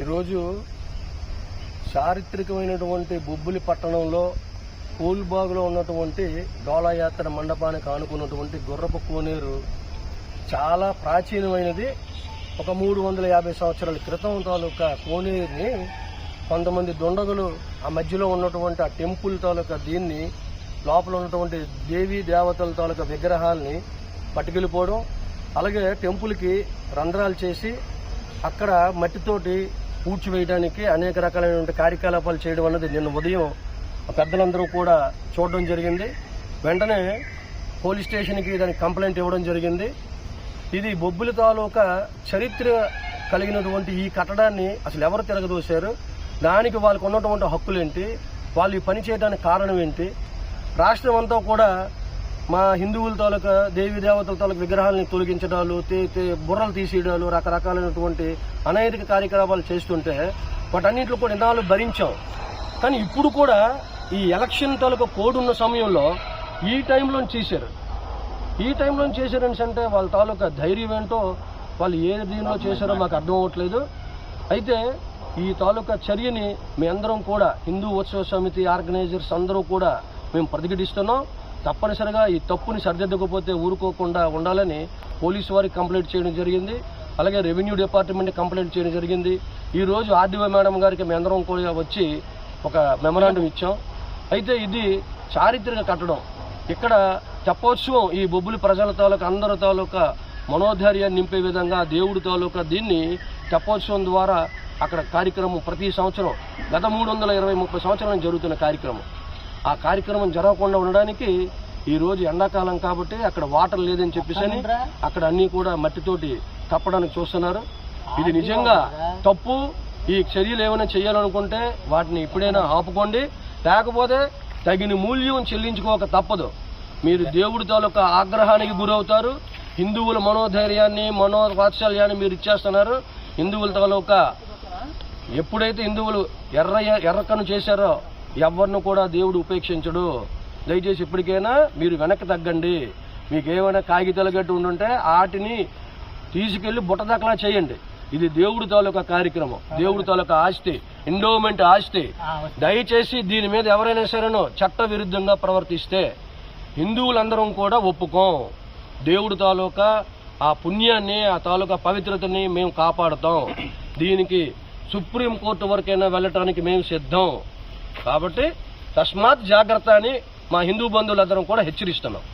ఈరోజు చారిత్రకమైనటువంటి బొబ్బులి పట్టణంలో పూల్బాగులో ఉన్నటువంటి డోలాయాత్ర మండపానికి ఆనుకున్నటువంటి గుర్రపు కోనేరు చాలా ప్రాచీనమైనది. ఒక మూడు వందల యాభై సంవత్సరాల క్రితం తాలూకా కోనేరుని కొంతమంది దుండగులు ఆ మధ్యలో ఉన్నటువంటి ఆ టెంపుల్ తాలూకా దీన్ని లోపల ఉన్నటువంటి దేవీ దేవతల తాలూకా విగ్రహాల్ని పట్టుకెళ్ళిపోవడం. అలాగే టెంపుల్కి రంధ్రాలు చేసి అక్కడ మట్టితోటి పూడ్చివేయడానికి అనేక రకాలైనటువంటి కార్యకలాపాలు చేయడం అన్నది నిన్న ఉదయం పెద్దలందరూ కూడా చూడడం జరిగింది. వెంటనే పోలీస్ స్టేషన్కి దానికి కంప్లైంట్ ఇవ్వడం జరిగింది. ఇది బొబ్బుల తాలూకా చరిత్ర కలిగినటువంటి ఈ కట్టడాన్ని అసలు ఎవరు తిరగదోశారు? దానికి వాళ్ళకు ఉన్నటువంటి హక్కులేంటి? వాళ్ళు ఈ పని చేయడానికి కారణం ఏంటి? రాష్ట్రం అంతా కూడా మా హిందువుల తాలూకా దేవి దేవతల తాలూకా విగ్రహాలని తొలగించడాలు తే- బుర్రలు తీసేయడాలు రకరకాలైనటువంటి అనైతిక కార్యకలాపాలు చేస్తుంటే వాటన్నింటిలో కూడా ఇన్నాళ్ళు భరించాం. కానీ ఇప్పుడు కూడా ఈ ఎలక్షన్ తాలూకా కోడ్ ఉన్న సమయంలో ఈ టైంలో చేశారు. ఈ టైంలో చేశారని అంటే వాళ్ళ తాలూకా ధైర్యం ఏంటో వాళ్ళు ఏ దీనిలో చేశారో మాకు అర్థం అవ్వట్లేదు. అయితే ఈ తాలూకా చర్యని మీ అందరం కూడా హిందూ ఉత్సవ సమితి ఆర్గనైజర్స్ అందరూ కూడా మేము ప్రతిఘటిస్తున్నాం. తప్పనిసరిగా ఈ తప్పుని సరిదిద్దకపోతే ఊరుకోకుండా ఉండాలని పోలీసు వారికి కంప్లైంట్ చేయడం జరిగింది. అలాగే రెవెన్యూ డిపార్ట్మెంట్ కంప్లైంట్ చేయడం జరిగింది. ఈరోజు ఆర్డీఓ మేడం గారికి మేందరం కూడా వచ్చి ఒక మెమరాండం ఇచ్చాం. అయితే ఇది చారిత్రక కట్టడం. ఇక్కడ తెప్పోత్సవం ఈ బొబ్బులి ప్రజల తాలూకా అందరి తాలూకా మనోధైర్యాన్ని నింపే విధంగా దేవుడి తాలూకా దీన్ని తెప్పోత్సవం ద్వారా అక్కడ కార్యక్రమం ప్రతి సంవత్సరం గత మూడు వందల ఇరవై ముప్పై సంవత్సరాలు జరుగుతున్న కార్యక్రమం. ఆ కార్యక్రమం జరగకుండా ఉండడానికి ఈ రోజు ఎండాకాలం కాబట్టి అక్కడ వాటర్ లేదని చెప్పేసి అని అక్కడ అన్ని కూడా మట్టితోటి కప్పడానికి చూస్తున్నారు. ఇది నిజంగా తప్పు. ఈ చర్యలు ఏమైనా చేయాలనుకుంటే వాటిని ఇప్పుడైనా ఆపుకోండి. లేకపోతే తగిన మూల్యం చెల్లించుకోక తప్పదు. మీరు దేవుడి తాలూకా ఆగ్రహానికి గురవుతారు. హిందువుల మనోధైర్యాన్ని మనో వాత్సల్యాన్ని మీరు ఇచ్చేస్తున్నారు. హిందువుల తాలూకా ఎప్పుడైతే హిందువులు ఎర్ర ఎర్రకను చేశారో ఎవరిని కూడా దేవుడు ఉపేక్షించడు. దయచేసి ఇప్పటికైనా మీరు వెనక్కి తగ్గండి. మీకు ఏమైనా కాగితాలు గట్టి ఉండుంటే వాటిని తీసుకెళ్ళి బుట్టదక్కలా చేయండి. ఇది దేవుడి తాలూకా కార్యక్రమం దేవుడి తాలూకా ఆస్తి ఎండోమెంట్ ఆస్తి. దయచేసి దీని మీద ఎవరైనా సరేనో చట్ట విరుద్ధంగా ప్రవర్తిస్తే హిందువులందరం కూడా ఒప్పుకోం. దేవుడి తాలూకా ఆ పుణ్యాన్ని ఆ తాలూకా పవిత్రతని మేము కాపాడుతాం. దీనికి సుప్రీం కోర్టు వరకైనా వెళ్ళటానికి మేము సిద్ధం. కాబట్టి తస్మాత్ జాగ్రత్త అని మా హిందూ బంధువులందరం కూడా హెచ్చరిస్తున్నాం.